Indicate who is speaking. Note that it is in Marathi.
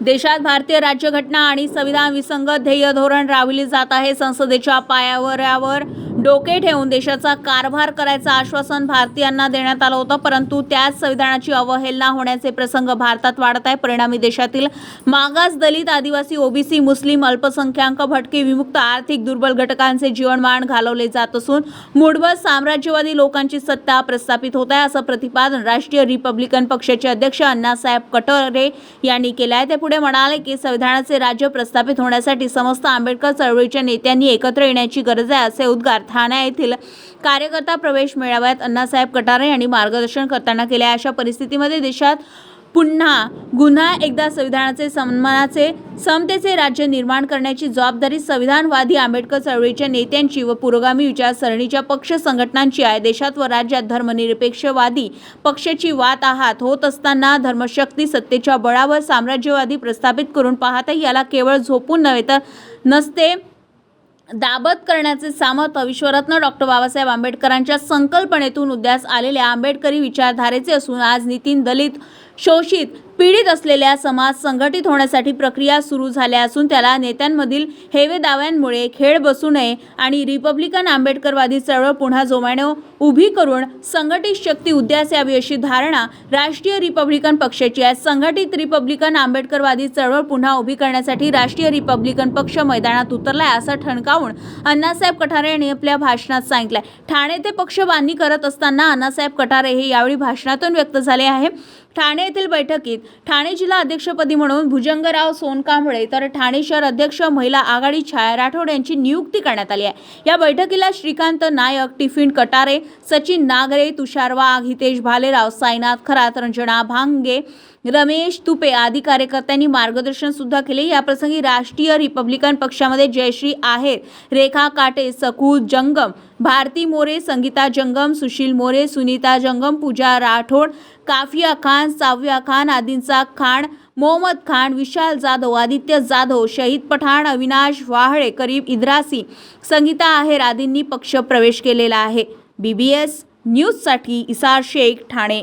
Speaker 1: देशात भारतीय राज्यघटना आणि संविधान विसंगत ध्येय धोरण राबविले जात आहे. संसदेच्या पायावऱ्यावर डोके ठेवून देशाचा कारभार करायचं आश्वासन भारतीयांना देण्यात आलं होतं परंतु त्याच संविधानाची अवहेलना होण्याचे प्रसंग भारतात वाढत आहे. परिणामी देशातील मागास दलित आदिवासी ओबीसी मुस्लिम अल्पसंख्याक भटके विमुक्त आर्थिक दुर्बल घटकांचे जीवनमान घालवले जात असून मूढभर साम्राज्यवादी लोकांची सत्ता प्रस्थापित होत आहे असं प्रतिपादन राष्ट्रीय रिपब्लिकन पक्षाचे अध्यक्ष अण्णासाहेब कटरे यांनी केलं आहे. ते पुढे म्हणाले की संविधानाचे राज्य प्रस्थापित होण्यासाठी समस्त आंबेडकर चळवळीच्या नेत्यांनी एकत्र येण्याची गरज आहे असे उद्गार ठाण्या येथील कार्यकर्ता प्रवेश मेळाव्यात अण्णासाहेब कटारे यांनी मार्गदर्शन करताना केले अशा परिस्थितीमध्ये देशात पुन्हा गुन्हा एकदा संविधानाचे सन्मानाचे समतेचे राज्य निर्माण करण्याची जबाबदारी संविधानवादी आंबेडकर चळवळीच्या नेत्यांची व पुरोगामी विचारसरणीच्या पक्ष संघटनांची आहे. देशात व राज्यात धर्मनिरपेक्षवादी पक्षाची वात आहात. होत असताना धर्मशक्ती सत्तेच्या बळावर साम्राज्यवादी प्रस्थापित करून पाहता याला केवळ झोपून नव्हे तर नसते दाबत करण्याचे सामर्थ्य विश्वरत्न डॉक्टर बाबासाहेब आंबेडकरांच्या संकल्पनेतून उद्यास आलेल्या आंबेडकरी विचारधारेचे असून आज नितीन दलित शोषित पीडित असलेल्या समाज संघटित होण्यासाठी प्रक्रिया सुरू झाल्या असून त्याला नेत्यांमधील हेवे दाव्यांमुळे खेळ बसू नये आणि रिपब्लिकन आंबेडकरवादी चळवळ पुन्हा जोमाने उभी करून संघटित शक्ती उद्यास यावी अशी धारणा राष्ट्रीय रिपब्लिकन पक्षाची आहे. संघटित रिपब्लिकन आंबेडकरवादी चळवळ पुन्हा उभी करण्यासाठी राष्ट्रीय रिपब्लिकन पक्ष मैदानात उतरलाय असं ठणकावून अण्णासाहेब कठारे यांनी आपल्या भाषणात सांगितलंय. ठाणे ते पक्ष बांधणी करत असताना अण्णासाहेब कठारे हे यावेळी भाषणातून व्यक्त झाले आहे. ठाणे येथील बैठकीत ठाणे जिल्हा अध्यक्षपदी म्हणून भुजंगराव सोनकांबळे तर ठाणे शहर अध्यक्ष महिला आघाडी छाया राठोड यांची नियुक्ती करण्यात आली आहे. या बैठकीला श्रीकांत नायक टिफिन कटारे सचिन नागरे तुषार वाघ हितेश भालेराव साईनाथ खरात रंजना भांगे रमेश तुपे आदी कार्यकर्त्यांनी मार्गदर्शन सुद्धा केले. याप्रसंगी राष्ट्रीय रिपब्लिकन पक्षामध्ये जयश्री आहेर रेखा काटे सकू जंगम भारती मोरे संगीता जंगम सुशील मोरे सुनीता जंगम पूजा राठोड काफिया खान साव्या खान आदींचा खान मोहम्मद खान विशाल जाधव आदित्य जाधव शहीद पठाण अविनाश वाहळे करीब इद्रासी संगीता आहेर आदींनी पक्ष प्रवेश केलेला आहे. बी बी एस न्यूजसाठी इसार शेख ठाणे.